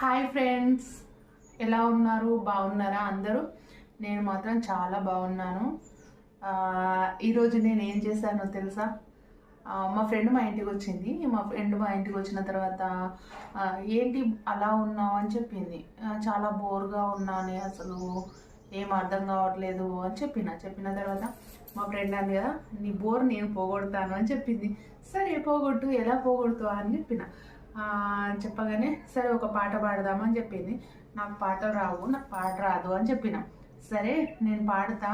Hi friends ఎలా ఉన్నారు? బాగున్నారా అందరూ? నేను మాత్రం చాలా బాగున్నాను. ఈరోజు నేను ఏం చేశానో తెలుసా? మా ఫ్రెండ్ మా ఇంటికి వచ్చింది. మా ఫ్రెండ్ మా ఇంటికి వచ్చిన తర్వాత ఏంటి అలా ఉన్నావు అని చెప్పింది. చాలా బోర్గా ఉన్నాను అసలు. ఏం అర్థం కావట్లేదు అని చెప్పిన. చెప్పిన తర్వాత మా ఫ్రెండ్ అంది కదా నీ బోర్ నేను పోగొడతాను అని చెప్పింది. సరే పోగొట్టు. ఎలా పోగొడుతావా? అని చెప్పిన. చెప్పగానే సరే ఒక పాట పాడదామని చెప్పింది. నాకు పాటలు రావు నాకు పాట రాదు అని చెప్పిన. సరే నేను పాడతా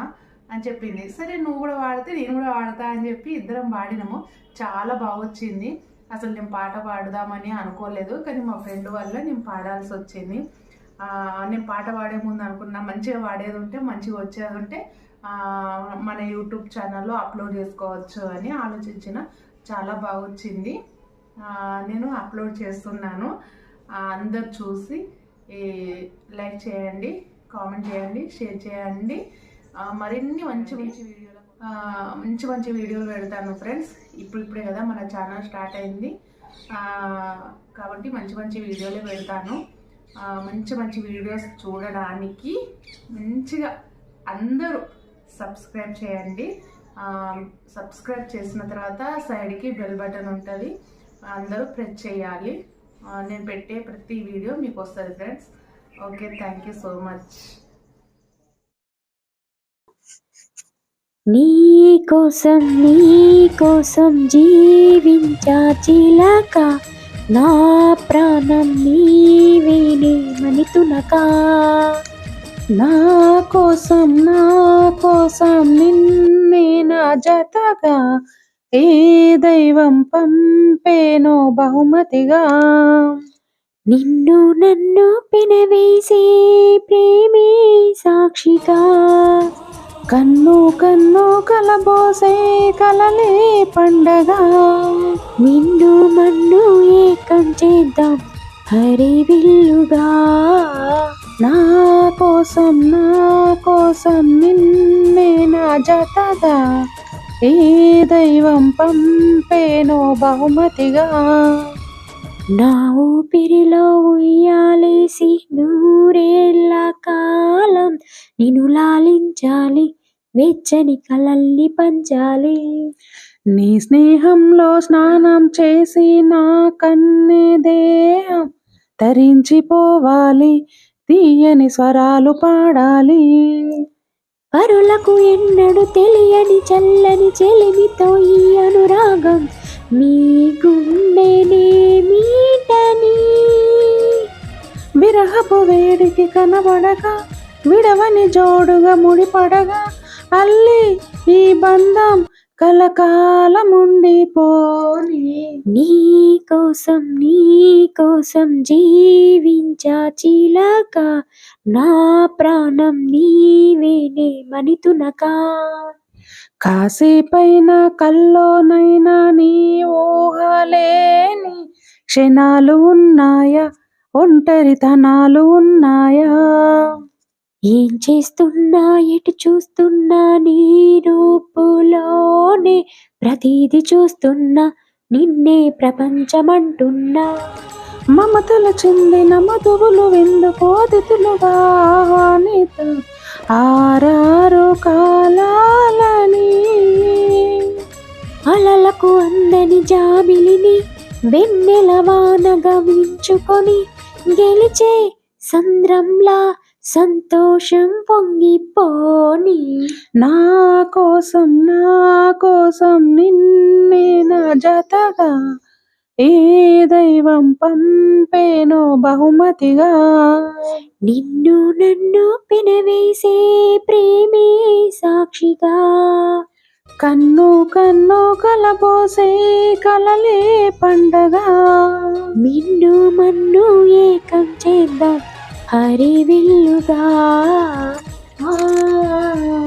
అని చెప్పింది. సరే నువ్వు కూడా పాడితే నేను కూడా పాడతా అని చెప్పి ఇద్దరం పాడినాము. చాలా బాగా వచ్చింది. అసలు నేను పాట పాడదామని అనుకోలేదు కానీ మా ఫ్రెండ్ వల్ల నేను పాడాల్సి వచ్చింది. నేను పాట పాడే ముందు అనుకున్నా మంచిగా పాడేది ఉంటే మంచిగా వచ్చేది ఉంటే మన యూట్యూబ్ ఛానల్లో అప్లోడ్ చేసుకోవచ్చు అని ఆలోచించిన. చాలా బాగా వచ్చింది. నేను అప్లోడ్ చేస్తున్నాను. అందరు చూసి లైక్ చేయండి కామెంట్ చేయండి షేర్ చేయండి. మరిన్ని మంచి మంచి వీడియోలు మంచి మంచి వీడియోలు పెడతాను ఫ్రెండ్స్. ఇప్పుడు ఇప్పుడే కదా మన ఛానల్ స్టార్ట్ అయింది. కాబట్టి మంచి మంచి వీడియోలే పెడతాను. మంచి మంచి వీడియోస్ చూడడానికి మంచిగా అందరూ సబ్స్క్రైబ్ చేయండి. సబ్స్క్రైబ్ చేసిన తర్వాత సైడ్కి బెల్ బటన్ ఉంటుంది. అందరూ ప్రెస్ చేయాలి. ఆ, నేను పెట్టే ప్రతి వీడియో మీకు వస్తుంది friends okay thank you so much నీ కోసం నీ కోసం జీవించా చిలక. నా ప్రాణం నీవేనే మనితునక నా కోసం నా కోసం నిన్నే నా జతగా ఏ దైవం పంపేనో బహుమతిగా? నిన్ను నన్ను పినవేసే ప్రేమే సాక్షిగా. కన్ను కన్ను కలబోసే కలలే పండగ. నిన్ను మన్ను ఏకం చేద్దాం హరి విల్లుగా. నా కోసం నా కోసం నిన్నే నా జతగా. ఏ దైవం పంపేనో బహుమతిగా. నా ఊపిరిలో ఉయ్యాలేసి నూరేళ్ళ కాలం. నిన్ను లాలించాలి వెచ్చని కలల్ని పంచాలి. నీ స్నేహంలో స్నానం చేసి నా కన్నె దేహం తరించిపోవాలి తీయని స్వరాలు పాడాలి. పరులకు ఎన్నడు తెలియని చల్లని చెలిమితో ఈ అనురాగం మీ గుండెనే మీటని. విరహపు వేడికి కనబడక విడవని జోడుగా ముడిపడగా అల్లి ఈ బంధం కలకాలముండిపోని నీ కోసం నీ కోసం జీవించా చిలక. నా ప్రాణం నీవేనే మనితునక. కాసేపైన కల్లోనైనా నీ ఊహలేని క్షణాలు ఉన్నాయా? ఒంటరితనాలు ఉన్నాయా? ఏం చేస్తున్నా ఎటు చూస్తున్నా నీ రూపులోనే ప్రతిది చూస్తున్నా నిన్నే ప్రపంచమంటున్నా. మమతలు చెందిన మధువులు వెందుకు ఆహ్వానితు ఆరారు కాలాలని. అలలకు అందని జాబిలిని వెన్నెల వాన గమనించుకొని గెలిచే సంద్రంలా సంతోషం పొంగిపోని. నా కోసం నా కోసం నిన్నే నా జతగా ఏ దైవం పంపేనో బహుమతిగా. నిన్ను నన్ను పినవేసే ప్రేమే సాక్షిగా. కన్ను కన్ను కలబోసే కలలే పండగ. మిన్ను మన్ను ఏకం చేద్దాం. హరి విల్లుగా ఆ, ఆ, ఆ.